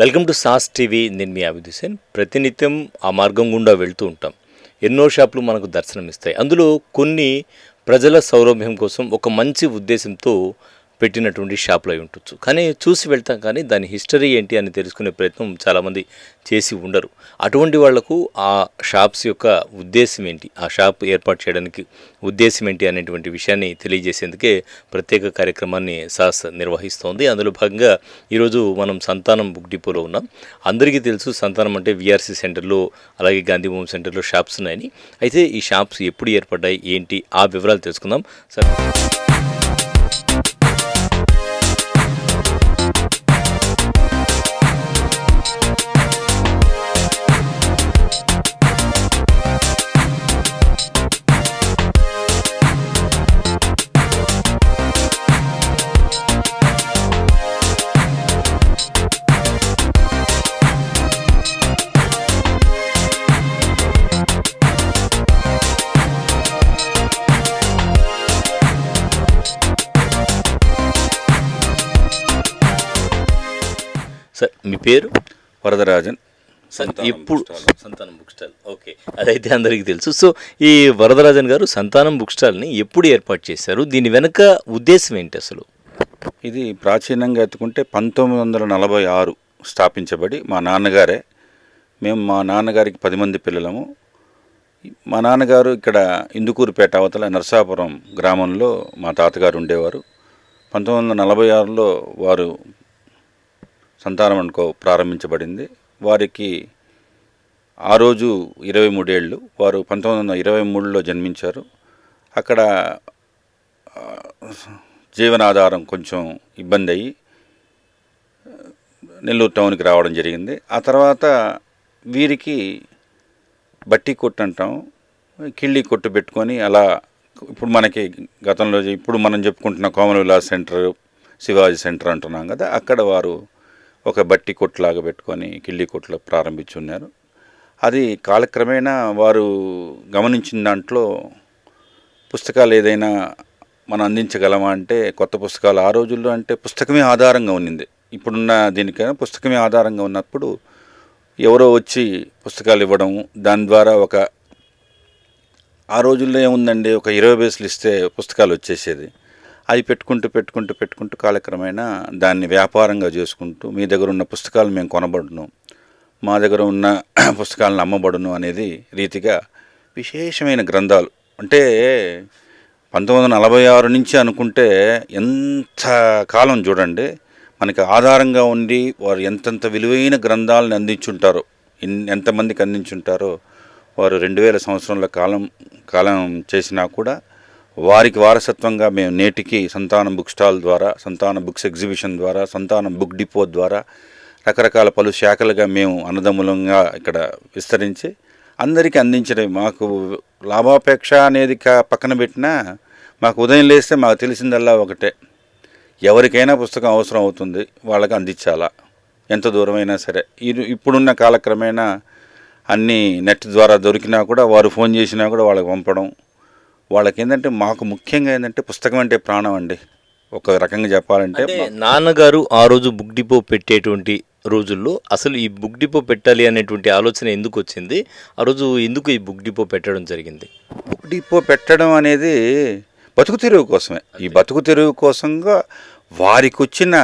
Welcome to sauce TV. నేను మీ అభిదుసేన్ ప్రతినిత్యం ఆ మార్గం గుండా వెళ్తూ ఉంటాం. ఎన్నో షాపులు మనకు దర్శనమిస్తాయి. అందులో కొన్ని ప్రజల సౌలభ్యం కోసం ఒక మంచి ఉద్దేశంతో పెట్టినటువంటి షాప్లో అయి ఉండొచ్చు. కానీ చూసి వెళ్తాం కానీ దాని హిస్టరీ ఏంటి అని తెలుసుకునే ప్రయత్నం చాలామంది చేసి ఉండరు. అటువంటి వాళ్ళకు ఆ షాప్స్ యొక్క ఉద్దేశం ఏంటి? ఆ షాప్ ఏర్పాటు చేయడానికి ఉద్దేశం ఏంటి అనేటువంటి విషయాన్ని తెలియజేసేందుకే ప్రత్యేక కార్యక్రమాన్ని సాస్ నిర్వహిస్తోంది. అందులో భాగంగా ఈరోజు మనం సంతానం బుక్ డిపోలో ఉన్నాం. అందరికీ తెలుసు సంతానం అంటే విఆర్సీ సెంటర్లో అలాగే గాంధీ భవన్ సెంటర్లో షాప్స్ ఉన్నాయని. అయితే ఈ షాప్స్ ఎప్పుడు ఏర్పడ్డాయి? ఏంటి? ఆ వివరాలు తెలుసుకుందాం. సరే. సార్ మీ పేరు? వరదరాజన్. ఇప్పుడు. సంతానం బుక్ స్టాల్. ఓకే అదైతే అందరికీ తెలుసు. సో ఈ వరదరాజన్ గారు సంతానం బుక్ స్టాల్ని ఎప్పుడు ఏర్పాటు చేశారు? దీని వెనక ఉద్దేశం ఏంటి అసలు? ఇది ప్రాచీనంగా ఎత్తుకుంటే పంతొమ్మిది వందల నలభై ఆరు స్థాపించబడి మా నాన్నగారే. మేము మా నాన్నగారికి పది మంది పిల్లలము. మా నాన్నగారు ఇక్కడ ఇందుకూరుపేట అవతల నరసాపురం గ్రామంలో మా తాతగారు ఉండేవారు. పంతొమ్మిది వందల నలభై ఆరులో వారు సంతానం అనుకో ప్రారంభించబడింది. వారికి ఆ రోజు ఇరవై మూడేళ్ళు. వారు పంతొమ్మిది వందల ఇరవై మూడులో జన్మించారు. అక్కడ జీవనాధారం కొంచెం ఇబ్బంది అయ్యి నెల్లూరు టౌన్కి రావడం జరిగింది. ఆ తర్వాత వీరికి బట్టి కొట్టు అంటాం కిళ్ళి కొట్టు పెట్టుకొని అలా ఇప్పుడు మనకి గతంలో ఇప్పుడు మనం చెప్పుకుంటున్న కోమల విలాస్ సెంటర్ శివాజీ సెంటర్ అంటున్నాం కదా అక్కడ వారు ఒక బట్టి కొట్లాగా పెట్టుకొని కిళ్ళి కొట్లు ప్రారంభించి ఉన్నారు అది కాలక్రమేణా వారు గమనించిన దాంట్లో పుస్తకాలు ఏదైనా మనం అందించగలమా అంటే కొత్త పుస్తకాలు ఆ రోజుల్లో అంటే పుస్తకమే ఆధారంగా ఉన్నింది. ఇప్పుడున్న దీనికైనా పుస్తకమే ఆధారంగా ఉన్నప్పుడు ఎవరో వచ్చి పుస్తకాలు ఇవ్వడం దాని ద్వారా ఒక ఆ రోజుల్లో ఏముందండి? ఒక ఇరవై బేసులు ఇస్తే పుస్తకాలు వచ్చేసేది. అది పెట్టుకుంటూ పెట్టుకుంటూ పెట్టుకుంటూ కాలక్రమేణా దాన్ని వ్యాపారంగా చేసుకుంటూ మీ దగ్గర ఉన్న పుస్తకాలు మేము కొనబడును మా దగ్గర ఉన్న పుస్తకాలను అమ్మబడును అనేది రీతిగా విశేషమైన గ్రంథాలు. అంటే పంతొమ్మిది వందల నలభై ఆరు నుంచి అనుకుంటే ఎంత కాలం చూడండి మనకి ఆధారంగా ఉండి వారు ఎంతెంత విలువైన గ్రంథాలను అందించుంటారో ఎంతమందికి అందించుంటారో వారు రెండు వేల సంవత్సరాల కాలం కాలం చేసినా కూడా వారికి వారసత్వంగా మేము నేటికి సంతానం బుక్ స్టాల్ ద్వారా సంతానం బుక్స్ ఎగ్జిబిషన్ ద్వారా సంతానం బుక్ డిపో ద్వారా రకరకాల పలు శాఖలుగా మేము అన్నదమ్ములంగా ఇక్కడ విస్తరించి అందరికీ అందించడం మాకు లాభాపేక్ష అనేది కా- పక్కన పెట్టినా మాకు ఉదయం లేస్తే మాకు తెలిసిందల్లా ఒకటే. ఎవరికైనా పుస్తకం అవసరం అవుతుంది వాళ్ళకి అందించాలా? ఎంత దూరమైనా సరే. ఇది ఇప్పుడున్న కాలక్రమేణా అన్నీ నెట్ ద్వారా దొరికినా కూడా వారు ఫోన్ చేసినా కూడా వాళ్ళకి పంపడం వాళ్ళకి ఏంటంటే మాకు ముఖ్యంగా ఏంటంటే పుస్తకం అంటే ప్రాణం అండి. ఒక రకంగా చెప్పాలంటే నాన్నగారు ఆ రోజు బుక్ డిపో పెట్టేటువంటి రోజుల్లో అసలు ఈ బుక్ డిపో పెట్టాలి అనేటువంటి ఆలోచన ఎందుకు వచ్చింది? ఆ రోజు ఎందుకు ఈ బుక్ డిపో పెట్టడం జరిగింది? బుక్ డిపో పెట్టడం అనేది బతుకు తెరువు కోసమే. ఈ బతుకు తెరువు కోసంగా వారికి వచ్చిన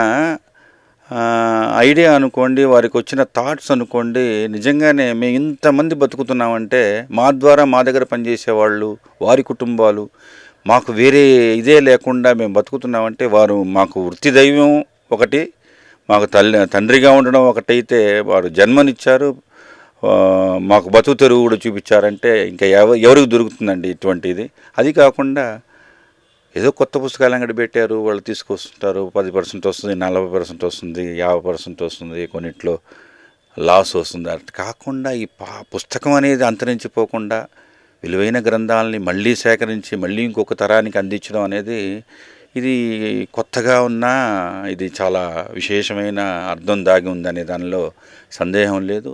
ఐడియా అనుకోండి వారికి వచ్చిన థాట్స్ అనుకోండి నిజంగానే మేము ఇంతమంది బతుకుతున్నామంటే మా ద్వారా మా దగ్గర పనిచేసే వాళ్ళు వారి కుటుంబాలు మాకు వేరే ఇదే లేకుండా మేము బతుకుతున్నామంటే వారు మాకు వృత్తి దైవం ఒకటి మాకు తల్లి తండ్రిగా ఉండడం ఒకటైతే వారు జన్మనిచ్చారు మాకు బతుకు తెరువు కూడా చూపించారంటే ఇంకా ఎవ ఎవరికి దొరుకుతుందండి ఇటువంటిది? అది కాకుండా ఏదో కొత్త పుస్తకాలు అంగడి పెట్టారు వాళ్ళు తీసుకొస్తుంటారు పది పర్సెంట్ వస్తుంది నలభై పర్సెంట్ వస్తుంది యాభై పర్సెంట్ వస్తుంది కొన్నిట్లో లాస్ వస్తుంది. అట్లా కాకుండా ఈ పా పుస్తకం అనేది అంతరించిపోకుండా విలువైన గ్రంథాలని మళ్ళీ సేకరించి మళ్ళీ ఇంకొక తరానికి అందించడం అనేది ఇది కొత్తగా ఉన్నా ఇది చాలా విశేషమైన అర్థం దాగి ఉందనే దానిలో సందేహం లేదు.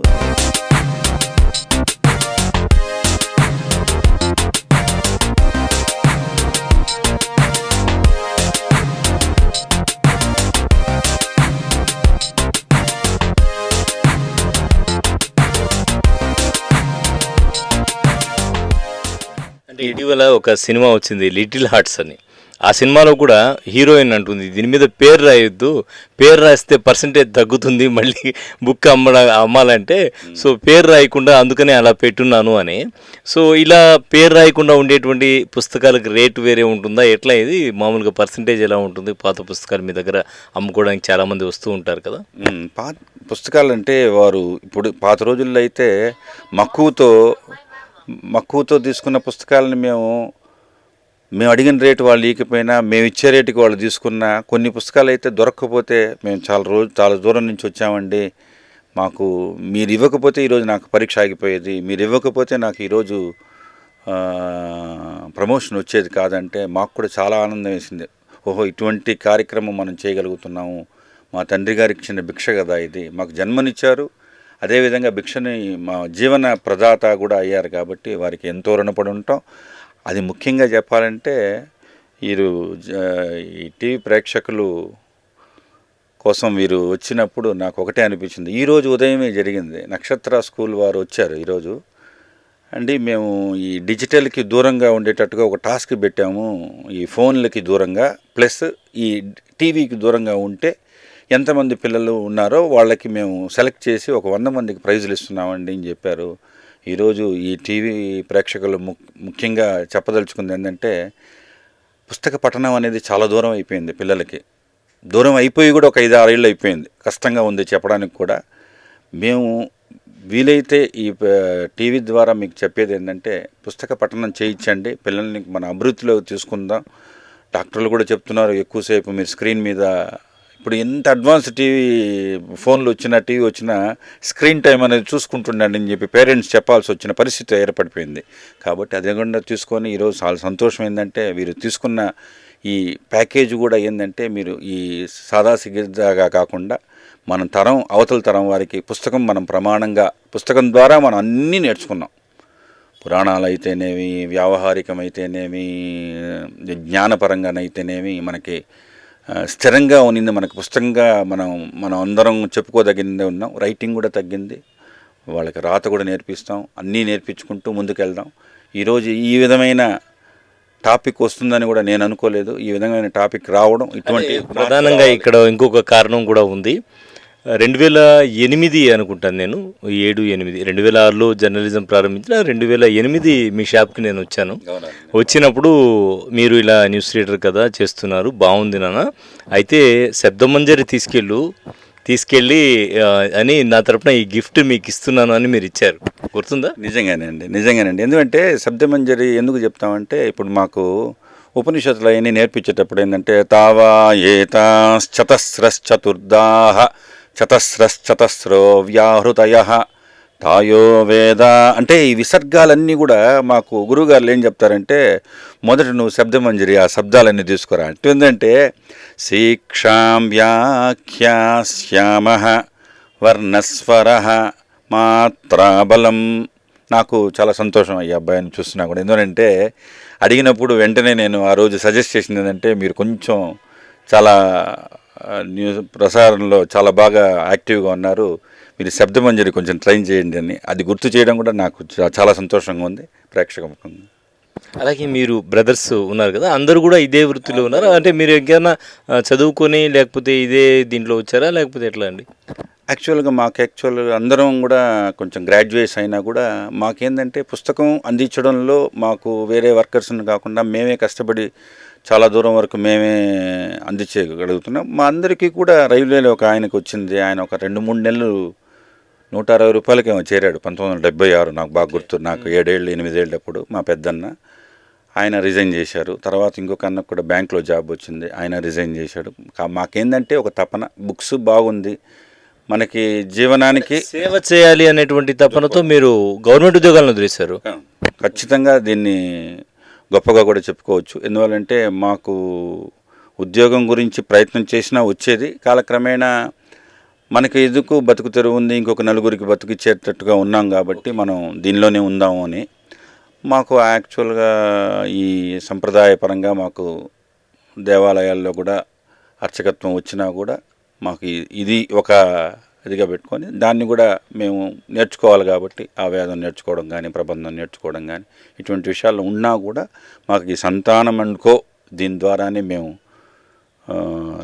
ఇటీవల ఒక సినిమా వచ్చింది లిటిల్ హార్ట్స్ అని. ఆ సినిమాలో కూడా హీరోయిన్ అంటుంది దీని మీద పేరు రాయొద్దు పేరు రాస్తే పర్సంటేజ్ తగ్గుతుంది మళ్ళీ బుక్ అమ్మడం అమ్మాలంటే సో పేరు రాయకుండా అందుకనే అలా పెట్టున్నాను అని. సో ఇలా పేరు రాయకుండా ఉండేటువంటి పుస్తకాలకు రేటు వేరే ఉంటుందా ఎట్లా ఇది? మామూలుగా పర్సంటేజ్ ఎలా ఉంటుంది? పాత పుస్తకాలు మీ దగ్గర అమ్ముకోవడానికి చాలామంది వస్తూ ఉంటారు కదా? పాత పుస్తకాలు అంటే వారు ఇప్పుడు పాత రోజుల్లో అయితే మక్కువతో మక్కువతో తీసుకున్న పుస్తకాలను మేము మేము అడిగిన రేటు వాళ్ళు ఇకపోయినా మేము ఇచ్చే రేటుకి వాళ్ళు తీసుకున్న కొన్ని పుస్తకాలు అయితే దొరకకపోతే మేము చాలా రోజు చాలా దూరం నుంచి వచ్చామండి. మాకు మీరు ఇవ్వకపోతే ఈరోజు నాకు పరీక్ష ఆగిపోయేది. మీరు ఇవ్వకపోతే నాకు ఈరోజు ప్రమోషన్ వచ్చేది కాదంటే మాకు కూడా చాలా ఆనందం వేసింది. ఓహో ఇటువంటి కార్యక్రమం మనం చేయగలుగుతున్నాము. మా తండ్రి గారికి ఇచ్చిన భిక్ష కదా ఇది. మాకు జన్మనిచ్చారు. అదేవిధంగా భిక్షని మా జీవన ప్రదాత కూడా అయ్యారు కాబట్టి వారికి ఎంతో రుణపడి ఉంటాం. అది ముఖ్యంగా చెప్పాలంటే వీరు జ- ఈ టీవీ ప్రేక్షకులు కోసం వీరు వచ్చినప్పుడు నాకు ఒకటే అనిపించింది. ఈరోజు ఉదయమే జరిగింది. నక్షత్ర స్కూల్ వారు వచ్చారు ఈరోజు. అండి మేము ఈ డిజిటల్కి దూరంగా ఉండేటట్టుగా ఒక టాస్క్ పెట్టాము. ఈ ఫోన్లకి దూరంగా ప్లస్ ఈ టీవీకి దూరంగా ఉంటే ఎంతమంది పిల్లలు ఉన్నారో వాళ్ళకి మేము సెలెక్ట్ చేసి ఒక వంద మందికి ప్రైజులు ఇస్తున్నామండి అని చెప్పారు. ఈరోజు ఈ టీవీ ప్రేక్షకులు ము ముఖ్యంగా చెప్పదలుచుకుంది ఏంటంటే పుస్తక పఠనం అనేది చాలా దూరం అయిపోయింది పిల్లలకి. దూరం అయిపోయి కూడా ఒక ఐదు ఆరేళ్ళు అయిపోయింది. కష్టంగా ఉంది చెప్పడానికి కూడా. మేము వీలైతే ఈ టీవీ ద్వారా మీకు చెప్పేది ఏంటంటే పుస్తక పఠనం చేయించండి. పిల్లల్ని మన అభివృద్ధిలో తీసుకుందాం. డాక్టర్లు కూడా చెప్తున్నారు ఎక్కువసేపు మీరు స్క్రీన్ మీద ఇప్పుడు ఎంత అడ్వాన్స్ టీవీ ఫోన్లు వచ్చినా టీవీ వచ్చినా స్క్రీన్ టైం అనేది చూసుకుంటుండండి అని చెప్పి పేరెంట్స్ చెప్పాల్సి వచ్చిన పరిస్థితి ఏర్పడిపోయింది. కాబట్టి అదే కూడా తీసుకొని ఈరోజు చాలా సంతోషం ఏంటంటే వీరు తీసుకున్న ఈ ప్యాకేజ్ కూడా ఏంటంటే మీరు ఈ సాదా సిగిజాగా కాకుండా మనం తరం అవతల తరం వారికి పుస్తకం మనం ప్రమాణంగా పుస్తకం ద్వారా మనం అన్నీ నేర్చుకున్నాం. పురాణాలు అయితేనేమి వ్యావహారికమైతేనేమి జ్ఞానపరంగానైతేనేమి మనకి స్థిరంగా ఉన్నింది మనకి. పుస్తకంగా మనం మనం అందరం చెప్పుకోదగిందే ఉన్నాం. రైటింగ్ కూడా తగ్గింది. వాళ్ళకి రాత కూడా నేర్పిస్తాం. అన్నీ నేర్పించుకుంటూ ముందుకెళ్దాం. ఈరోజు ఈ విధమైన టాపిక్ వస్తుందని కూడా నేను అనుకోలేదు. ఈ విధమైన టాపిక్ రావడం ఇటువంటి ప్రధానంగా ఇక్కడ ఇంకొక కారణం కూడా ఉంది. రెండు వేల ఎనిమిది అనుకుంటాను నేను ఏడు ఎనిమిది. రెండు వేల ఆరులో జర్నలిజం ప్రారంభించిన రెండు వేల ఎనిమిది మీ షాప్కి నేను వచ్చాను. వచ్చినప్పుడు మీరు ఇలా న్యూస్ రీడర్ కదా చేస్తున్నారు బాగుంది నాన్న. అయితే శబ్దమంజరి తీసుకెళ్ళు తీసుకెళ్ళి అని నా తరపున ఈ గిఫ్ట్ మీకు ఇస్తున్నాను అని మీరు ఇచ్చారు. గుర్తుందా? నిజంగానండి నిజంగానండి ఎందుకంటే శబ్దమంజరి ఎందుకు చెప్తామంటే ఇప్పుడు మాకు ఉపనిషత్తులు అవన్నీ నేర్పించేటప్పుడు ఏంటంటే తావా ఏతాశ్చతస్రశ్చతుర్దాహ చతస్రశ్చతస్రో వ్యాహృతయ. తాయో వేద. అంటే ఈ విసర్గాలన్నీ కూడా మాకు గురువుగారు ఏం చెప్తారంటే మొదట నువ్వు శబ్దమంజరి ఆ శబ్దాలన్నీ తీసుకురా. అంటే ఏంటంటే శీక్షాం వ్యాఖ్యాస్యామ వర్ణస్వర మాత్రాబలం. నాకు చాలా సంతోషం ఈ అబ్బాయిని చూస్తున్నా కూడా. ఎందుకంటే అడిగినప్పుడు వెంటనే నేను ఆ రోజు సజెస్ట్ చేసింది ఏంటంటే మీరు కొంచెం చాలా న్యూస్ ప్రసారంలో చాలా బాగా యాక్టివ్గా ఉన్నారు. మీరు శబ్దమంజరి కొంచెం ట్రైన్ చేయండి అని. అది గుర్తు చేయడం కూడా నాకు చాలా సంతోషంగా ఉంది. ప్రేక్షక ముఖంగా అలాగే మీరు బ్రదర్స్ ఉన్నారు కదా అందరూ కూడా ఇదే వృత్తిలో ఉన్నారు? అంటే మీరు ఎక్కడైనా చదువుకొని లేకపోతే ఇదే దీంట్లో వచ్చారా? లేకపోతే ఎట్లా అండి? యాక్చువల్గా మాకు యాక్చువల్ అందరం కూడా కొంచెం గ్రాడ్యుయేట్స్ అయినా కూడా మాకేందంటే పుస్తకం అందించడంలో మాకు వేరే వర్కర్స్ని కాకుండా మేమే కష్టపడి చాలా దూరం వరకు మేమే అందించగలుగుతున్నాం. మా అందరికీ కూడా రైల్వేలో ఒక ఆయనకు వచ్చింది. ఆయన ఒక రెండు మూడు నెలలు నూట అరవై రూపాయలకి ఏమో చేరాడు. పంతొమ్మిది వందల డెబ్బై ఆరు నాకు బాగా గుర్తు. నాకు ఏడేళ్ళు ఎనిమిదేళ్ళప్పుడు మా పెద్దన్న ఆయన రిజైన్ చేశారు. తర్వాత ఇంకొక అన్నకు కూడా బ్యాంక్లో జాబ్ వచ్చింది. ఆయన రిజైన్ చేశాడు. మాకేందంటే ఒక తపన. బుక్స్ బాగుంది. మనకి జీవనానికి సేవ చేయాలి అనేటువంటి తపనతో మీరు గవర్నమెంట్ ఉద్యోగాలను వదిలేశారు. ఖచ్చితంగా దీన్ని గొప్పగా కూడా చెప్పుకోవచ్చు. ఎందువల్లంటే మాకు ఉద్యోగం గురించి ప్రయత్నం చేసినా వచ్చేది. కాలక్రమేణా మనకి ఎందుకు బతుకు తెరువు ఉంది? ఇంకొక నలుగురికి బతుకిచ్చేటట్టుగా ఉన్నాం కాబట్టి మనం దీనిలోనే ఉందాము అని. మాకు యాక్చువల్గా ఈ సంప్రదాయపరంగా మాకు దేవాలయాల్లో కూడా అర్చకత్వం వచ్చినా కూడా మాకు ఇది ఒక అదిగా పెట్టుకొని దాన్ని కూడా మేము నేర్చుకోవాలి కాబట్టి ఆ వేదం నేర్చుకోవడం కానీ ప్రబంధం నేర్చుకోవడం కానీ ఇటువంటి విషయాలు ఉన్నా కూడా మాకు ఈ సంతానం అనుకో దీని ద్వారానే మేము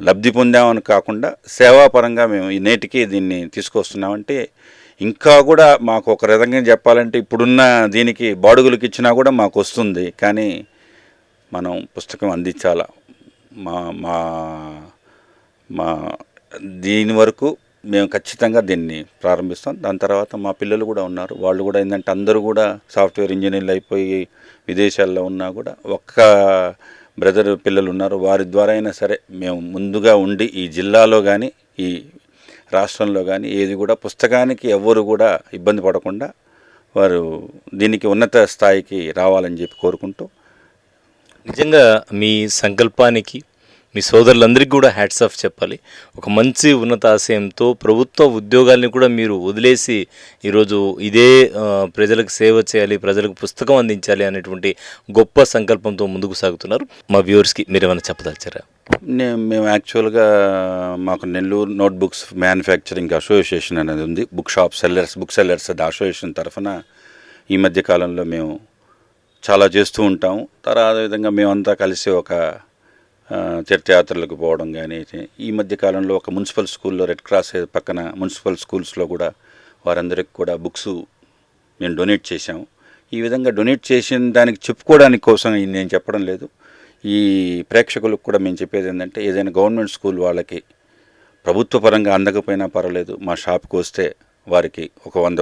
లబ్ధి పొందామని కాకుండా సేవాపరంగా మేము ఈ నేటికి దీన్ని తీసుకొస్తున్నామంటే ఇంకా కూడా మాకు ఒక విధంగా చెప్పాలంటే ఇప్పుడున్న దీనికి బాడుగులకు ఇచ్చినా కూడా మాకు వస్తుంది. కానీ మనం పుస్తకం అందించాల? మా మా మా దీని వరకు మేము ఖచ్చితంగా దీన్ని ప్రారంభిస్తాం. దాని తర్వాత మా పిల్లలు కూడా ఉన్నారు. వాళ్ళు కూడా ఏంటంటే అందరూ కూడా సాఫ్ట్వేర్ ఇంజనీర్లు అయిపోయి విదేశాల్లో ఉన్నా కూడా ఒక్క బ్రదర్ పిల్లలు ఉన్నారు. వారి ద్వారా అయినా సరే మేము ముందుగా ఉండి ఈ జిల్లాలో కానీ ఈ రాష్ట్రంలో కానీ ఏది కూడా పుస్తకానికి ఎవ్వరు కూడా ఇబ్బంది పడకుండా వారు దీనికి ఉన్నత స్థాయికి రావాలని చెప్పి కోరుకుంటూ. నిజంగా మీ సంకల్పానికి మీ సోదరులందరికీ కూడా హ్యాట్స్ ఆఫ్ చెప్పాలి. ఒక మంచి ఉన్నతాశయంతో ప్రభుత్వ ఉద్యోగాల్ని కూడా మీరు వదిలేసి ఈరోజు ఇదే ప్రజలకు సేవ చేయాలి ప్రజలకు పుస్తకం అందించాలి అనేటువంటి గొప్ప సంకల్పంతో ముందుకు సాగుతున్నారు. మా వ్యూవర్స్కి మీరు ఏమైనా చెప్పదలిచారా? మేము యాక్చువల్గా మాకు నెల్లూరు నోట్బుక్స్ మ్యానుఫ్యాక్చరింగ్ అసోసియేషన్ అనేది ఉంది. Book shop sellers book sellers అది అసోసియేషన్ తరఫున ఈ మధ్య కాలంలో మేము చాలా చేస్తూ ఉంటాము తర్వాత విధంగా మేమంతా కలిసి ఒక తీర్థయాత్రలకు పోవడం కానీ ఈ మధ్య కాలంలో ఒక మున్సిపల్ స్కూల్లో రెడ్ క్రాస్ పక్కన మున్సిపల్ స్కూల్స్లో కూడా వారందరికి కూడా బుక్స్ మేము డొనేట్ చేశాము ఈ విధంగా డొనేట్ చేసిన దానికి చెప్పుకోవడానికి కోసం నేను చెప్పడం లేదు. ఈ ప్రేక్షకులకు కూడా మేము చెప్పేది ఏంటంటే ఏదైనా గవర్నమెంట్ స్కూల్ వాళ్ళకి ప్రభుత్వ పరంగా అందకపోయినా పర్వాలేదు. మా షాప్కి వస్తే వారికి ఒక వంద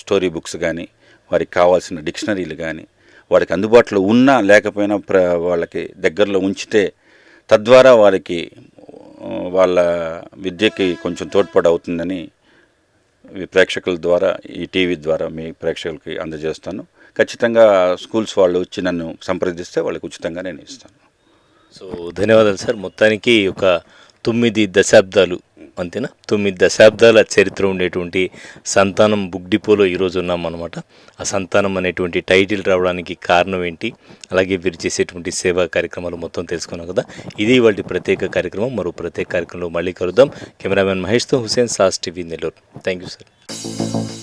స్టోరీ బుక్స్ కానీ వారికి కావాల్సిన డిక్షనరీలు కానీ వారికి అందుబాటులో ఉన్నా లేకపోయినా ప్ర వాళ్ళకి దగ్గరలో ఉంచితే తద్వారా వారికి వాళ్ళ విద్యకి కొంచెం తోడ్పాటు అవుతుందని ఈ ప్రేక్షకుల ద్వారా ఈ టీవీ ద్వారా మీ ప్రేక్షకులకి అందజేస్తాను. ఖచ్చితంగా స్కూల్స్ వాళ్ళు వచ్చి నన్ను సంప్రదిస్తే వాళ్ళకి ఉచితంగా నేను ఇస్తాను. సో ధన్యవాదాలు సార్. మొత్తానికి ఒక తొమ్మిది దశాబ్దాలు అంతేనా? తొమ్మిది దశాబ్దాల చరిత్ర ఉండేటువంటి సంతానం బుక్ డిపోలో ఈరోజు ఉన్నాం అనమాట ఆ సంతానం అనేటువంటి టైటిల్ రావడానికి కారణం ఏంటి? అలాగే వీరు చేసేటువంటి సేవా కార్యక్రమాలు మొత్తం తెలుసుకున్నాం కదా. ఇది వాటి ప్రత్యేక కార్యక్రమం. మరో ప్రత్యేక కార్యక్రమంలో మళ్ళీ కలుద్దాం. కెమెరామెన్ మహేష్తో Hussain sauce TV Nellore. Thank you sir.